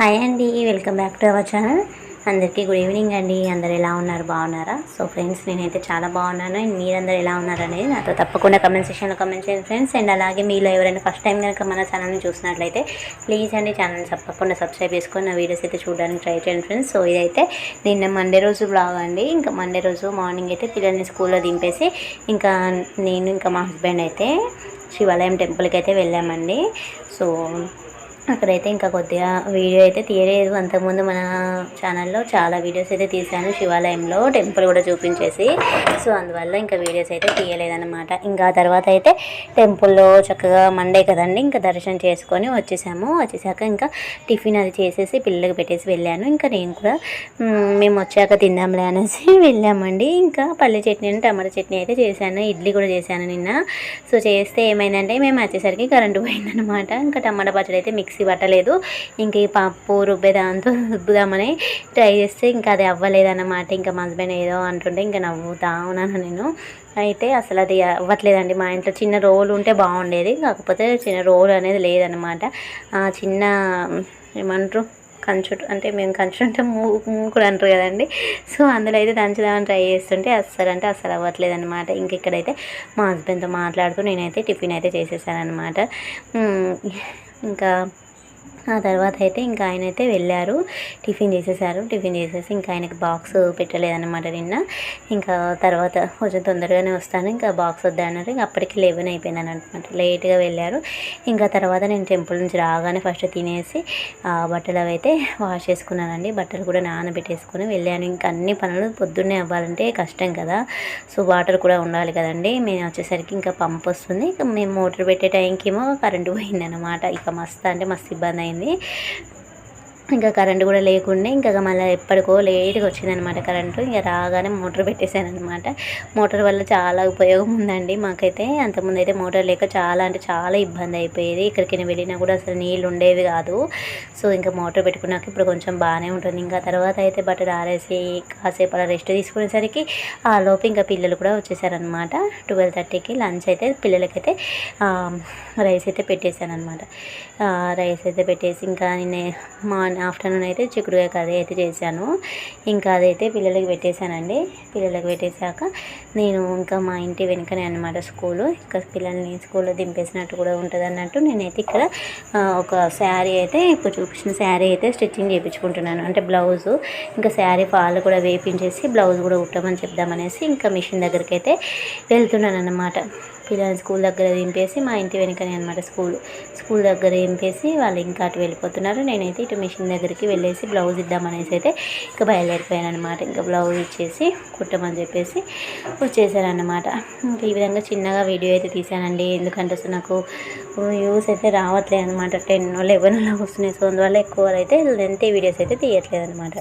Hi అండి welcome back to our channel. అందరికీ good evening అండి. అందరు ఎలా ఉన్నారు? బాగున్నారా? సో ఫ్రెండ్స్ నేనైతే చాలా బాగున్నాను. అండ్ మీరందరూ ఎలా ఉన్నారు అనేది నాతో తప్పకుండా కమెంట్ సెక్షన్లో కమెంట్ చేయండి ఫ్రెండ్స్. అండ్ అలాగే మీలో ఎవరైనా ఫస్ట్ టైం కనుక మన ఛానల్ని చూసినట్లయితే ప్లీజ్ అండి ఛానల్ తప్పకుండా సబ్స్క్రైబ్ చేసుకొని నా వీడియోస్ అయితే చూడడానికి ట్రై చేయండి ఫ్రెండ్స్. సో ఇదైతే నిన్న మండే రోజు బ్లాగ్ అండి. ఇంకా మండే రోజు మార్నింగ్ అయితే పిల్లల్ని స్కూల్లో దింపేసి ఇంకా నేను ఇంకా మా హస్బెండ్ అయితే శివాలయం టెంపుల్కి అయితే వెళ్ళామండి. సో అక్కడైతే ఇంకా కొద్దిగా వీడియో అయితే తీయలేదు. అంతకుముందు మన ఛానల్లో చాలా వీడియోస్ అయితే తీశాను. శివాలయంలో టెంపుల్ కూడా చూపించేసి. సో అందువల్ల ఇంకా వీడియోస్ అయితే తీయలేదన్నమాట. ఇంకా తర్వాత అయితే టెంపుల్లో చక్కగా మండే కదండి. ఇంకా దర్శనం చేసుకొని వచ్చేసాము. వచ్చేసాక ఇంకా టిఫిన్ అది చేసేసి పిల్లలకి పెట్టేసి వెళ్ళాను. ఇంకా నేను కూడా మేము వచ్చాక తిందాంలే అనేసి వెళ్ళామండి. ఇంకా పల్లె చట్నీ టమాటా చట్నీ అయితే చేశాను. ఇడ్లీ కూడా చేశాను నిన్న. సో చేస్తే ఏమైందంటే మేము వచ్చేసరికి కరెంటు పోయిందనమాట ఇంకా టమాటా పచ్చడి అయితే మిక్స్ మిక్సీ పట్టలేదు. ఇంక ఈ పప్పు రుబ్బేదాంతో రుబ్బుదామని ట్రై చేస్తే ఇంకా అది అవ్వలేదన్నమాట. ఇంకా మా హస్బెండ్ ఏదో అంటుంటే ఇంకా నవ్వుతా ఉన్నాను నేను. అయితే అసలు అది అవ్వట్లేదండి. మా ఇంట్లో చిన్న రోల్ ఉంటే బాగుండేది. కాకపోతే చిన్న రోల్ అనేది లేదనమాట చిన్న ఏమంటారు? కంచు అంటే మేము కంచుంటే అంటే మూకుడు అంటారు కదండి. సో అందులో అయితే దంచుదామని ట్రై చేస్తుంటే అస్సలు అంటే అస్సలు అవ్వట్లేదు అనమాట ఇంక ఇక్కడైతే మా హస్బెండ్తో మాట్లాడుతూ నేనైతే టిఫిన్ అయితే చేసేసాను అనమాట ఇంకా ఆ తర్వాత అయితే ఇంకా ఆయన అయితే వెళ్ళారు. టిఫిన్ చేసేసారు. టిఫిన్ చేసేసి ఇంకా ఆయనకి బాక్స్ పెట్టలేదన్నమాట నిన్న. ఇంకా తర్వాత కొంచెం తొందరగానే వస్తాను. ఇంకా బాక్స్ వద్దన్నారు ఇంకా అప్పటికి లెవెన్ అయిపోయిందని అనమాట లేట్గా వెళ్ళారు. ఇంకా తర్వాత నేను టెంపుల్ నుంచి రాగానే ఫస్ట్ తినేసి బట్టలు అవి అయితే వాష్ చేసుకున్నానండి. బట్టలు కూడా నానబెట్టేసుకుని వెళ్ళాను. ఇంకా అన్ని పనులు పొద్దున్నే అవ్వాలంటే కష్టం కదా. సో వాటర్ కూడా ఉండాలి కదండి. మేము వచ్చేసరికి ఇంకా పంప్ వస్తుంది. ఇంకా మేము మోటార్ పెట్టే టైంకి ఏమో కరెంటు పోయిందనమాట ఇక మస్తు అంటే మస్తు ఇబ్బంది అయింది. ఇంకా కరెంటు కూడా లేకుండే ఇంకా మళ్ళీ ఎప్పటికో లేట్గా వచ్చిందనమాట కరెంటు. ఇంకా రాగానే మోటార్ పెట్టేశాను అనమాట మోటార్ వల్ల చాలా ఉపయోగం ఉందండి. మాకైతే అంతకుముందు అయితే మోటార్ లేక చాలా అంటే చాలా ఇబ్బంది అయిపోయేది. ఇక్కడికి వెళ్ళినా కూడా అసలు నీళ్ళు ఉండేవి కాదు. సో ఇంకా మోటార్ పెట్టుకున్నాక ఇప్పుడు కొంచెం బాగానే ఉంటుంది. ఇంకా తర్వాత అయితే బట్టలు ఆరేసి కాసేపు అలా రెస్ట్ తీసుకునేసరికి ఆ లోపు ఇంకా పిల్లలు కూడా వచ్చేసారనమాట ట్వెల్వ్ థర్టీకి లంచ్ అయితే పిల్లలకైతే రైస్ అయితే పెట్టేశాను అనమాట రైస్ అయితే పెట్టేసి ఇంకా నేను మార్నింగ్ ఆఫ్టర్నూన్ అయితే చిక్కుడుకాయ కర్రీ అయితే చేశాను. ఇంకా అదైతే పిల్లలకి పెట్టేశానండి. పిల్లలకి పెట్టేశాక నేను ఇంకా మా ఇంటి వెనుకనే అనమాట స్కూలు. ఇంకా పిల్లల్ని స్కూల్లో దింపేసినట్టు కూడా ఉంటుంది అన్నట్టు నేనైతే ఇక్కడ ఒక శారీ అయితే ఇప్పుడు చూపించిన శారీ అయితే స్టిచ్చింగ్ చేయించుకుంటున్నాను. అంటే బ్లౌజు ఇంకా శారీ ఫాల్ కూడా వేపించేసి బ్లౌజ్ కూడా కుట్టమని చెప్దామనేసి ఇంకా మిషన్ దగ్గరికి అయితే వెళ్తున్నాను అన్నమాట పిల్లల్ని స్కూల్ దగ్గర దింపేసి మా ఇంటి వెనుకనే అనమాట స్కూల్. స్కూల్ దగ్గర దింపేసి వాళ్ళు ఇంకా అటు వెళ్ళిపోతున్నారు. నేనైతే ఇటు మిషన్ దగ్గరికి వెళ్ళేసి బ్లౌజ్ ఇద్దామనేసి అయితే ఇంకా బయలుదేరిపోయాను అనమాట ఇంకా బ్లౌజ్ ఇచ్చేసి కుట్టమని చెప్పేసి వచ్చేసాను అనమాట ఇంకా ఈ విధంగా చిన్నగా వీడియో అయితే తీసానండి ఎందుకంటే అసలు నాకు వ్యూస్ అయితే రావట్లేదు అనమాట టెన్ లెవెన్ అలా వస్తున్నాయి. సో అందువల్ల ఎక్కువ అయితే లెంత్ వీడియోస్ అయితే తీయట్లేదు అనమాట